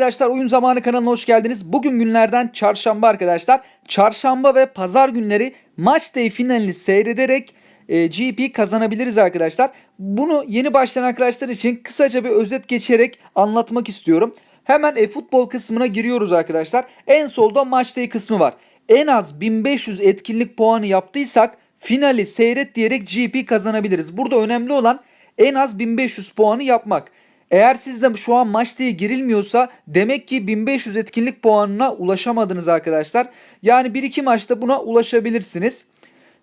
arkadaşlar Oyun Zamanı kanalına hoş geldiniz. Bugün günlerden çarşamba arkadaşlar. Çarşamba ve pazar günleri Match Day finalini seyrederek e, GP kazanabiliriz arkadaşlar. Bunu yeni başlayan arkadaşlar için kısaca bir özet geçerek anlatmak istiyorum. Hemen e-futbol kısmına giriyoruz arkadaşlar. En solda Match Day kısmı var. En az 1500 etkinlik puanı yaptıysak finali seyret diyerek GP kazanabiliriz. Burada önemli olan en az 1500 puanı yapmak. Eğer sizde şu an maç diye girilmiyorsa demek ki 1500 etkinlik puanına ulaşamadınız arkadaşlar. Yani 1-2 maçta buna ulaşabilirsiniz.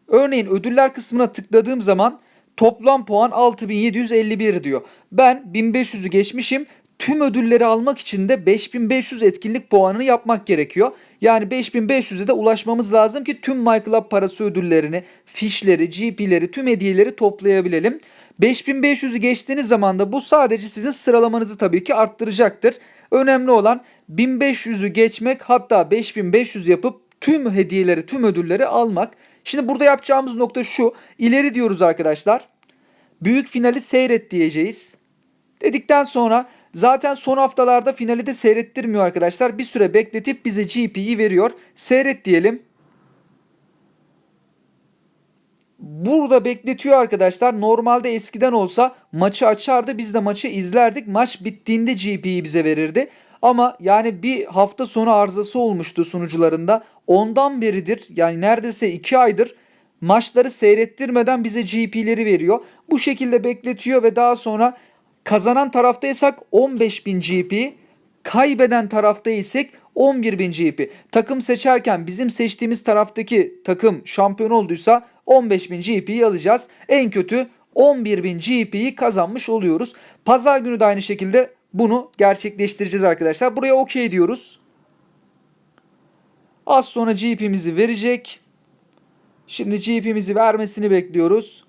Örneğin ödüller kısmına tıkladığım zaman toplam puan 6751 diyor. Ben 1500'ü geçmişim. Tüm ödülleri almak için de 5500 etkinlik puanını yapmak gerekiyor. Yani 5500'e de ulaşmamız lazım ki tüm MyClub parası ödüllerini, fişleri, GP'leri, tüm hediyeleri toplayabilelim. 5500'ü geçtiğiniz zaman da bu sadece sizin sıralamanızı tabii ki arttıracaktır. Önemli olan 1500'ü geçmek hatta 5500 yapıp tüm hediyeleri, tüm ödülleri almak. Şimdi burada yapacağımız nokta şu. İleri diyoruz arkadaşlar. Büyük finali seyret diyeceğiz. Dedikten sonra zaten son haftalarda finali de seyrettirmiyor arkadaşlar. Bir süre bekletip bize GP'yi veriyor. Seyret diyelim. Burada bekletiyor arkadaşlar. Normalde eskiden olsa maçı açardı. Biz de maçı izlerdik. Maç bittiğinde GP'yi bize verirdi. Ama yani bir hafta sonu arızası olmuştu sunucularında. Ondan beridir yani neredeyse 2 aydır maçları seyrettirmeden bize GP'leri veriyor. Bu şekilde bekletiyor ve daha sonra kazanan taraftaysak 15.000 GP, kaybeden tarafta isek 11.000 GP. Takım seçerken bizim seçtiğimiz taraftaki takım şampiyon olduysa 15.000 GP'yi alacağız. En kötü 11.000 GP'yi kazanmış oluyoruz. Pazar günü de aynı şekilde bunu gerçekleştireceğiz arkadaşlar. Buraya okey diyoruz. Az sonra GP'mizi verecek. Şimdi GP'mizi vermesini bekliyoruz.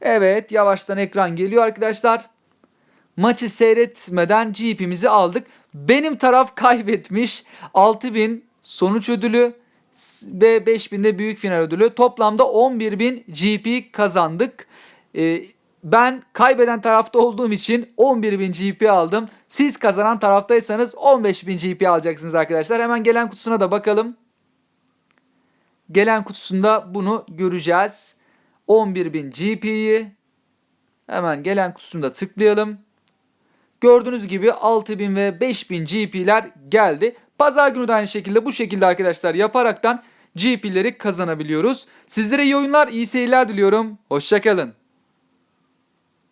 Evet yavaştan ekran geliyor arkadaşlar. Maçı seyretmeden GP'mizi aldık. Benim taraf kaybetmiş. 6000 sonuç ödülü ve 5000'de büyük final ödülü. Toplamda 11.000 GP kazandık. Ee, ben kaybeden tarafta olduğum için 11.000 GP aldım. Siz kazanan taraftaysanız 15.000 GP alacaksınız arkadaşlar. Hemen gelen kutusuna da bakalım. Gelen kutusunda bunu göreceğiz. 11.000 GP'yi hemen gelen kutusunda tıklayalım. Gördüğünüz gibi 6000 ve 5000 GP'ler geldi. Pazar günü de aynı şekilde bu şekilde arkadaşlar yaparaktan GP'leri kazanabiliyoruz. Sizlere iyi oyunlar, iyi seyirler diliyorum. Hoşçakalın.